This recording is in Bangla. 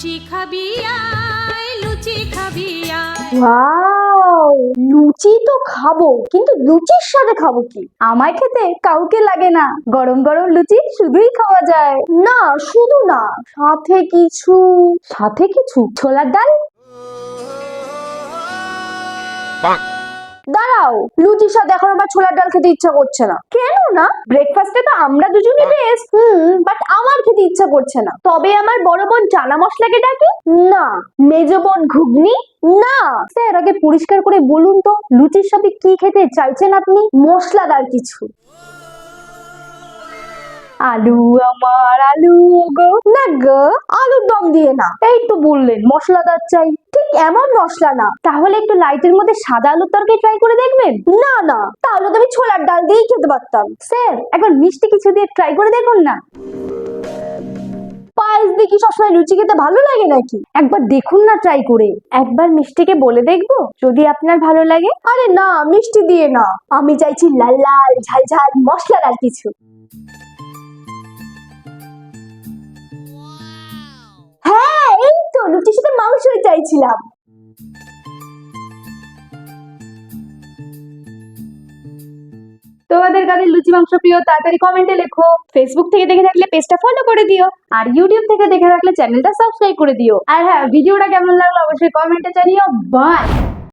লুচি খাবি আয় লুচি খাবি আয়। ওয়াও লুচি তো খাব কিন্তু লুচির সাথে খাব কি? আমায় খেতে কাউকে লাগে না। গরম গরম লুচি শুধুই খাওয়া যায়। না শুধু না সাথে কিছু সাথে কিছু ছোলার ডাল। দাঁড়াও লুচির সাথে এখন আমার ছোলার ডাল খেতে ইচ্ছা করছে না। কেন? না ব্রেকফাস্টে তো আমরা দুজনই বেস্ট হুম বাট আমার খেতে ইচ্ছা করছে না। তবে আমার বড় বোন চানা মশলাকে ডাকি? না। মেজ বোন ঘুগনি? না। স্যার আগে পরিষ্কার করে বলুন তো লুচির সাথে কি খেতে চাইছেন আপনি? মশলাদার কিছু। আলু আমার আলু গো। না গো আলুর দম দিয়ে না। এই তো বললেন মশলাদার চাই। এমন মশলা না? তাহলে একটু লাইটের মধ্যে সাদা আলুর তরকারি ট্রাই করে দেখবেন? না না। তাহলে তো আমি ছোলার ডাল দিয়েই খেতে পারতাম। স্যার, একবার মিষ্টি কিছু দিয়ে ট্রাই করে দেখুন না। পায়েস কি সবসময় লুচি খেতে ভালো লাগে নাকি? একবার দেখুন না ট্রাই করে। একবার মিষ্টিকে বলে দেখব, যদি আপনার ভালো লাগে। আরে না, মিষ্টি দিয়ে না। আমি চাইছি লাল লাল, ঝাল ঝাল মশলাদার কিছু। মাংসই চাইছিলাম। তোমাদের কাছে লুচি মাংস প্রিয়, তাড়াতাড়ি কমেন্টে লেখো। ফেসবুক থেকে দেখে থাকলে পেজটা ফলো করে দিও, আর ইউটিউব থেকে দেখে থাকলে চ্যানেলটা সাবস্ক্রাইব করে দিও। আর হ্যাঁ ভিডিওটা কেমন লাগল অবশ্যই কমেন্টে জানিও। বাই